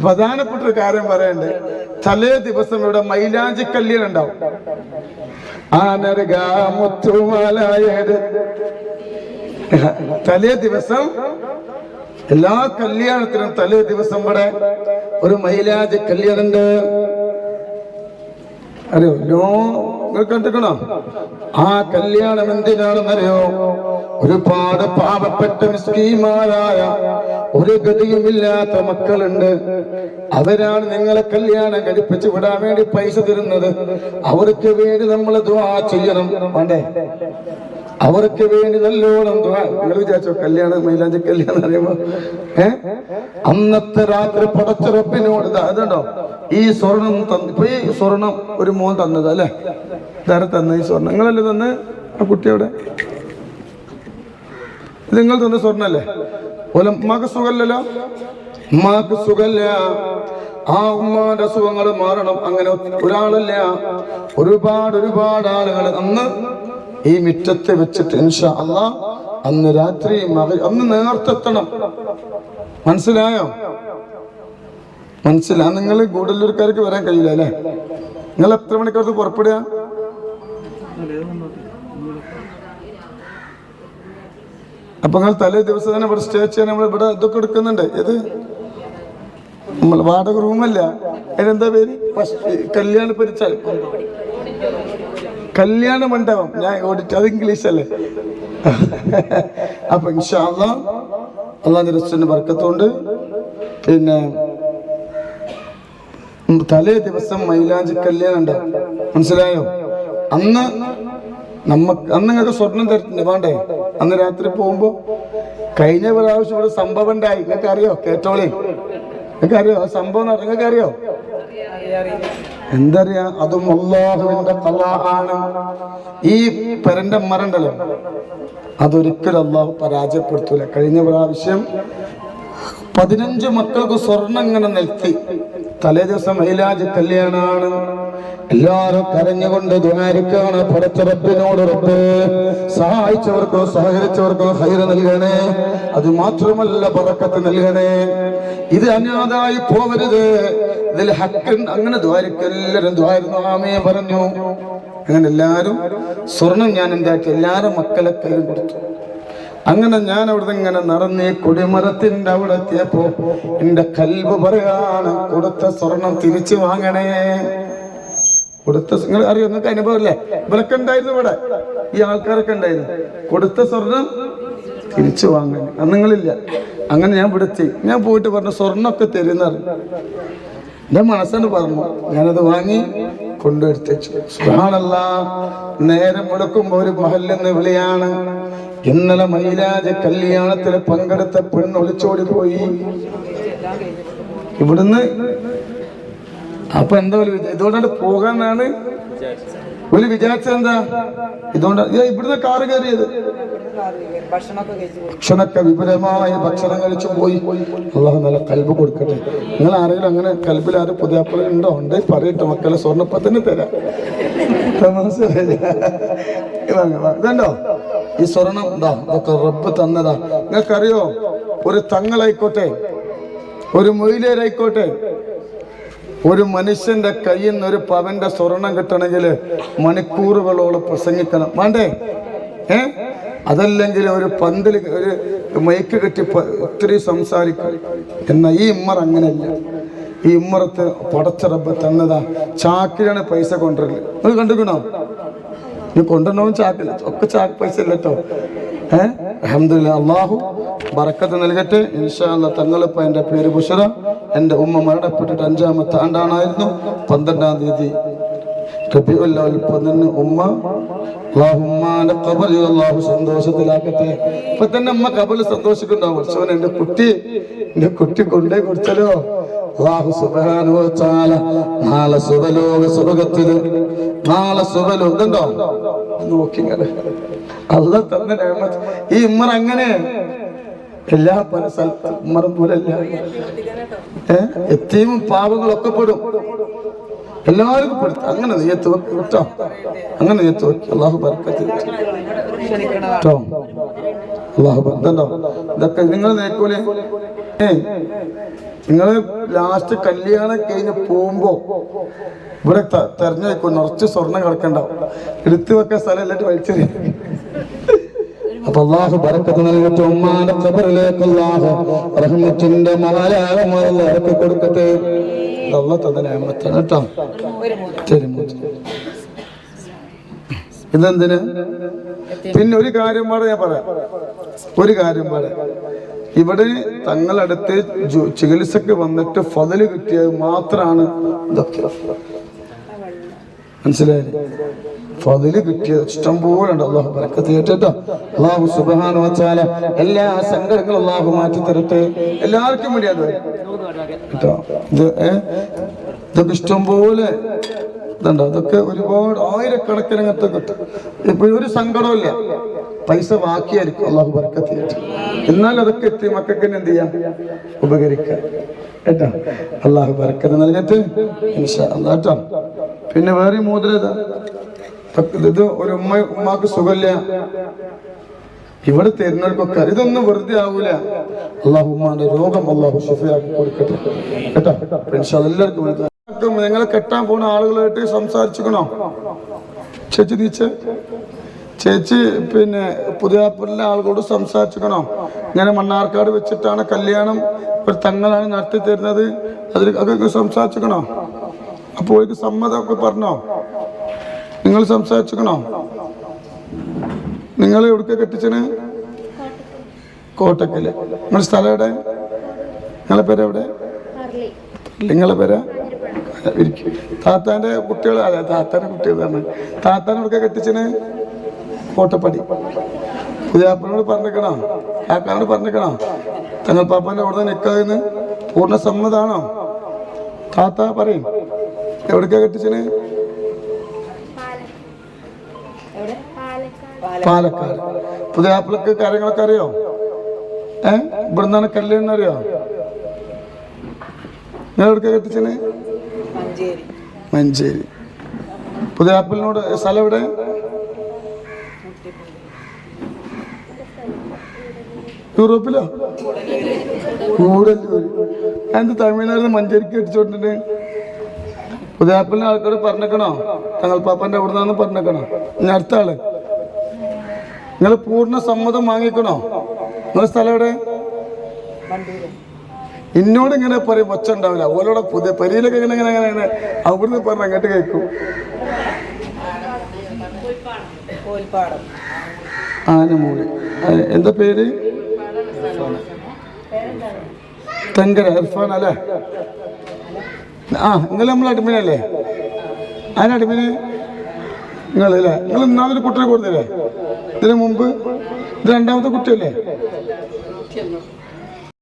പ്രധാനപ്പെട്ട ഒരു കാര്യം പറയണ്ട്. തലേ ദിവസം ഇവിടെ മൈലാഞ്ചി കല്യാണം ഉണ്ടാവും ആനരകാമുത്തുമാലായത് തലേ ദിവസം എല്ലാ കല്യാണത്തിനും തലേ ദിവസം ഇവിടെ ഒരു മൈലാജ് കല്യാണുണ്ട് അറിയോ? ലോ കണ്ടിക്കണോ ആ കല്യാണം എന്തിനാണെന്നറിയോ? ഒരുപാട് പാവപ്പെട്ട മിസ്കീമാരായ ഒരു ഗതിയുമില്ലാത്ത മക്കളുണ്ട്. അവരാണ് നിങ്ങളെ കല്യാണം കഴിപ്പിച്ചു വിടാൻ വേണ്ടി പൈസ തരുന്നത്. അവർക്ക് വേണ്ടി നമ്മൾ ദ്വാ ചെയ്യണം. വേണ്ടേ? അവർക്ക് വേണ്ടി നല്ലോണം നിങ്ങൾ വിചാരിച്ചോ കല്യാണം മൈലാഞ്ചി കല്യാണം അറിയുമ്പോ ഏ? അന്നത്തെ രാത്രി പടച്ചുറപ്പിനോട് അതുണ്ടോ ഈ സ്വർണം ഇപ്പൊ ഈ സ്വർണം ഒരു മോൻ തന്നത് അല്ലെ? ഇതാരെ തന്ന ഈ സ്വർണം? നിങ്ങളല്ലേ തന്ന്? ആ കുട്ടിയോടെ നിങ്ങൾ തന്ന സ്വർണല്ലേ? ഓല ഉമ്മാക്ക് സുഖല്ല. ആ ഉമ്മാന്റെ അസുഖങ്ങൾ മാറണം. അങ്ങനെ ഒരാളല്ല. ഒരുപാട് ഒരുപാട് ആളുകൾ അന്ന് ഈ മുറ്റത്ത് വെച്ചിട്ട് ഇൻഷാ അള്ളാ അന്ന് രാത്രി അന്ന് നേർത്തെത്തണം. മനസ്സിലായോ? മനസ്സിലാ? നിങ്ങൾ ഗൂഡല്ലൂർക്കാർക്ക് വരാൻ കഴിയില്ല അല്ലേ? നിങ്ങൾ എത്ര മണിക്കകത്ത് പുറപ്പെടുക? അപ്പൊ നിങ്ങൾ തലേ ദിവസം തന്നെ ഇവിടെ സ്റ്റേ ചെയ്യാൻ നമ്മൾ ഇവിടെ ഇതൊക്കെ എടുക്കുന്നുണ്ട്. ഏത്? നമ്മൾ വാടക റൂമല്ല അതിനെന്താ പേര്? കല്യാണ പരിച്ചാൽ കല്യാണ മണ്ഡപം. ഞാൻ ഓടിച്ചു അത് ഇംഗ്ലീഷ് അല്ലേ? അപ്പൊ ഇൻഷാല്ല അള്ളാഹ് റസ്റ്റിന്റെ വർക്കത്തോണ്ട് പിന്നെ തലേ ദിവസം മൈലാഞ്ചി കല്യാണം മനസ്സിലായോ? അന്ന് നമ്മക്ക് അന്ന് നിങ്ങൾക്ക് സ്വർണം തരുന്നുണ്ട് വേണ്ടേ? അന്ന് രാത്രി പോകുമ്പോ കഴിഞ്ഞ പ്രാവശ്യം ഇവിടെ സംഭവം ഉണ്ടായി. നിങ്ങൾക്ക് അറിയോ കേട്ടോളി. നിങ്ങൾക്ക് അറിയോ സംഭവം നിങ്ങൾക്ക് അറിയോ എന്തറിയാ? അതും അള്ളാഹുവിന്റെ കലാഹാണ് ഈ പെരന്റെ മരണ്ടല്ലോ. അതൊരിക്കലും അള്ളാഹു പരാജയപ്പെടുത്തൂല. കഴിഞ്ഞ പ്രാവശ്യം പതിനഞ്ച് മക്കൾക്ക് സ്വർണം ഇങ്ങനെ നിൽത്തി. തലേ ദിവസം മൈലാജ് കല്യാണാണ്. എല്ലാരും കരഞ്ഞുകൊണ്ട് ദ്വാരിക്കാണ് പടച്ചറപ്പിനോട് റബ്ബ് സഹായിച്ചവർക്കോ സഹകരിച്ചവർക്കോ ഹൈറ നൽകണേ. അത് മാത്രമല്ല പറക്കത്ത് നൽകണേ. ഇത് അനാഥായി പോവരുത്. ഇതിൽ ഹക്കൻ അങ്ങനെ ദ്വാരിക്കെല്ലാരും ദ്വാരുന്നു ആമേ പറഞ്ഞു. അങ്ങനെ എല്ലാരും സ്വർണം ഞാൻ എന്താക്കി എല്ലാരും മക്കളെ കയ്യിൽ കൊടുത്തു. അങ്ങനെ ഞാൻ അവിടുന്ന് ഇങ്ങനെ നടന്ന് ഈ കൊടിമരത്തിന്റെ അവിടെ എത്തിയപ്പോ എന്റെ കൽബ് പറയാണ് കൊടുത്ത സ്വർണം തിരിച്ചു വാങ്ങണേ. കൊടുത്ത നിങ്ങൾ അറിയോ? നിങ്ങൾക്ക് അനുഭവമില്ലേ ഇവരൊക്കെ ഉണ്ടായിരുന്നു ഇവിടെ. ഈ ആൾക്കാരൊക്കെ ഉണ്ടായിരുന്നു. കൊടുത്ത സ്വർണം തിരിച്ചു വാങ്ങണേ. അന്ന് നിങ്ങളില്ല. അങ്ങനെ ഞാൻ വിടുത്തി ഞാൻ പോയിട്ട് പറഞ്ഞു സ്വർണമൊക്കെ തരുന്ന എന്റെ മനസ്സാണ് പറഞ്ഞു ഞാനത് വാങ്ങി കൊണ്ടുവരുത്തേച്ചു. സുഹാനല്ല നേരം മുടക്കുമ്പോ ഒരു മഹല്ലെന്ന് വിളിയാണ് ഇന്നലെ മൈലാജ കല്യാണത്തിൽ പങ്കെടുത്ത പെണ്ണ് ഒളിച്ചോടി പോയി. ഇവിടുന്ന് അപ്പൊ എന്താ പോകാനാണ് ഇതുകൊണ്ടാണ് പോകാന്നാണ് ഒരു വിചാരിച്ചെന്താ ഇതുകൊണ്ട് ഇത് ഇവിടുന്ന് കാറ് കയറിയത്. ഭക്ഷണമൊക്കെ വിപുലമായ ഭക്ഷണം കഴിച്ചു പോയി. അള്ളാഹു നല്ല കൽബ് കൊടുക്കട്ടെ. നിങ്ങൾ ആരെങ്കിലും അങ്ങനെ കൽബിൽ ആരും പുതിയ ഉണ്ടോ? ഉണ്ട്. പറയട്ടെ മക്കളെ സ്വർണപ്പത്തിന് തരാം. ഇതുണ്ടോ? ഈ സ്വർണം എന്താ ഇതൊക്കെ റബ്ബ് തന്നതാ. നിങ്ങൾക്കറിയോ? ഒരു തങ്ങളായിക്കോട്ടെ ഒരു മൊയിലേരായിക്കോട്ടെ ഒരു മനുഷ്യന്റെ കയ്യിൽ നിന്ന് ഒരു പവന്റെ സ്വർണം കിട്ടണമെങ്കിൽ മണിക്കൂറുകളോളം പ്രസംഗിക്കണം. വേണ്ടേ? ഏ? അതല്ലെങ്കിൽ ഒരു പന്തിൽ ഒരു മൈക്ക് കെട്ടി ഒത്തിരി സംസാരിക്കും. എന്നാൽ ഈ ഇമ്മർ അങ്ങനെയല്ല. ഈ ഇമ്മറത്ത് പടച്ച റബ്ബ് തന്നതാ. ചാക്കിലാണ് പൈസ കൊണ്ടുവരൽ. നിങ്ങൾ കണ്ടിരിക്കണോ നീ കൊണ്ടുവരണവും ചാക്കില്ല ഒക്കെ ചാക്ക് പൈസ ഇല്ല കേട്ടോ ഏഹ് അഹമ്മദില്ല അള്ളാഹു ബറക്കത്ത് നൽകട്ടെ. ഇൻഷാല്ല തങ്ങളിപ്പോൾ എന്റെ പേര് ബുഷറ. എന്റെ ഉമ്മ മരണപ്പെട്ടിട്ട് അഞ്ചാമത്തെ ആണ്ടാണായിരുന്നു. പന്ത്രണ്ടാം തീയതി പതിന് ഉമ്മ. കുട്ടി കുട്ടി കൊണ്ടേ നാളെ നാളെ ഈ ഉമ്മർ അങ്ങനെ എല്ലാ പല സ്ഥലത്തും ഉമ്മറും പോലല്ല എത്തിയും പാവങ്ങളൊക്കെ പെടും. എല്ലാവർക്കും പെടുത്തും അങ്ങനെ നെയ്യത്ത് വെക്ക് കേട്ടോ. അങ്ങനെ നെയ്യത്ത് വെക്ക്. അള്ളാഹു ബർക്കത്ത്. അള്ളാഹു പറഞ്ഞോ ഇതൊക്കെ നിങ്ങൾ നേക്കൂലേ നിങ്ങൾ ലാസ്റ്റ് കല്യാണം കഴിഞ്ഞ് പോകുമ്പോ ഇവിടെ തെരഞ്ഞെടുക്കും നിറച്ച് സ്വർണം കിടക്കണ്ടാവും. എടുത്തു വെക്കാൻ സ്ഥലം എല്ലായിട്ട് വലിച്ചെറിയും. അപ്പൊ അള്ളാഹു ബറക്കത്ത് നൽകട്ടെ ഉമ്മാന്റെ ഖബറിലേക്ക് അള്ളാഹു റഹ്മത്തിന്റെ മാലാകമായി ഇറക്കി കൊടുക്കട്ടെ. അള്ള തന്നെ നേമത്താണ് കേട്ടോ. മൂന്ന് ഇതെന്തിന്? പിന്നെ ഒരു കാര്യം പാടെ ഞാൻ പറയാം. ഒരു കാര്യം പാടെ. ഇവിടെ തങ്ങളടുത്ത് ചികിത്സക്ക് വന്നിട്ട് ഫതിൽ കിട്ടിയത് മാത്രമാണ് മനസ്സിലായില്ലേ? ഫതിൽ കിട്ടിയത് ഇഷ്ടം പോലെ ഉണ്ട് അള്ളാഹു പറക്കത്ത് കേട്ടോ അള്ളാഹു സുബാന വെച്ചാൽ എല്ലാ സങ്കടങ്ങളും അള്ളാഹു മാറ്റി തരട്ടെ എല്ലാവർക്കും വേണ്ടി അത് കേട്ടോ. ഇത് ഇതൊക്കെ ഇഷ്ടം പോലെ ഇതുണ്ട്. അതൊക്കെ ഒരുപാട് ആയിരക്കണക്കിന് അങ്ങനത്തെ കിട്ടും. ഇപ്പൊ ഒരു സങ്കടമില്ല പൈസ ബാക്കിയായിരിക്കും. അള്ളാഹു ബർക്കത്ത് എന്നാൽ അതൊക്കെ എത്തി മക്കൾക്ക് എന്ത് ചെയ്യാം? ഉപകരിക്കാം. കേട്ടോ? അള്ളാഹു ബർക്കത്ത് നൽകട്ടെ. ഇൻഷാ പിന്നെ വേറെ മോതിരം ഇതാ ഒരു ഉമ്മ ഉമ്മാക്ക് സുഖമില്ല. ഇവിടെ തരുന്നവർക്കൊക്കെ ഇതൊന്നും വെറുതെ ആവൂല. അള്ളാഹുമാന്റെ രോഗം അള്ളാഹു ഷിഫയാക്കി കൊടുക്കട്ടെ. കേട്ടോ? ഇൻഷാ അതെല്ലാവർക്കും. നിങ്ങളെ കെട്ടാൻ പോണ ആളുകളായിട്ട് സംസാരിച്ചിക്കണോ ചേച്ചി നീച്ച് ചേച്ചി പിന്നെ പുതിയാപ്പൂരിലെ ആളുകളോട് സംസാരിച്ചിക്കണോ ഞാൻ മണ്ണാർക്കാട് വെച്ചിട്ടാണ് കല്യാണം ഒരു തങ്ങളാണ് നടത്തി തരുന്നത് അതിൽ അതൊക്കെ സംസാരിച്ചിക്കണോ അപ്പോൾ സമ്മതമൊക്കെ പറഞ്ഞോ? നിങ്ങൾ സംസാരിച്ചോ നിങ്ങൾ എവിടേക്ക് കെട്ടിച്ചന് കോട്ടക്കൽ നിങ്ങളുടെ സ്ഥലം എവിടെ? നിങ്ങളെ പേര് എവിടെ? നിങ്ങളെ പേര്? ഇരിക്കും. താത്താന്റെ കുട്ടികൾ അതെ താത്താന്റെ കുട്ടികളാണ് താത്താൻ എവിടെ കെട്ടിച്ചന് കോട്ടപ്പടി. പുതിയാപ്പനോട് പറഞ്ഞേക്കണോ? ആക്കാനോട് പറഞ്ഞേക്കണോ? തങ്ങൾ പാപ്പാന്റെ അവിടെ നിൽക്കാതെന്ന് പൂർണ സമ്മതാണോ താത്ത പറയും. എവിടേക്കാ കെട്ടിച്ചന് പാലക്കാട്. പുതിയാപ്പിളക്ക് കാര്യങ്ങളൊക്കെ അറിയോ? ഏ? ഇവിടുന്നാണ് കല്യാണം അറിയോ? നിങ്ങൾ എവിടെ കെട്ടിച്ചത്? മഞ്ചേരി. പുതിയാപ്പിളിനോട് സ്ഥലം എവിടെ? യൂറോപ്പിലോ? കൂടല്ലൂർ എന്ത് തമിഴ്നാട് മഞ്ചേരിക്ക് അടിച്ചോണ്ടിട്ട് പുതിയാപ്പിളിനെ ആൾക്കാർ പറഞ്ഞേക്കണോ? തങ്ങൾ പാപ്പന്റെ അവിടെ നിന്നാണെന്ന് പറഞ്ഞേക്കണോ? ഇനി അടുത്ത ആൾ. നിങ്ങൾ പൂർണ സമ്മതം വാങ്ങിക്കണോ? നിങ്ങളെ സ്ഥലം എവിടെ? എന്നോട് ഇങ്ങനെ പറയും ഒച്ച ഉണ്ടാവില്ല. ഓലോടെ പുതിയ പരിയിലൊക്കെ ഇങ്ങനെ ഇങ്ങനെ ഇങ്ങനെ ഇങ്ങനെ. അവിടുന്ന് പറഞ്ഞ അങ്ങോട്ട് കേൾക്കും. ആനമൂടി എന്താ പേര്? തങ്കര ഇർഫാൻ അല്ലേ? ആ നിങ്ങൾ നമ്മൾ അടിമനല്ലേ ആരാ അടിമന്? നിങ്ങളല്ലേ നിങ്ങൾ ഇന്നാമൊരു കുട്ടിയെ കൊടുത്തില്ലേ? ഇതിനു മുമ്പ് ഇത് രണ്ടാമത്തെ കുട്ടിയല്ലേ?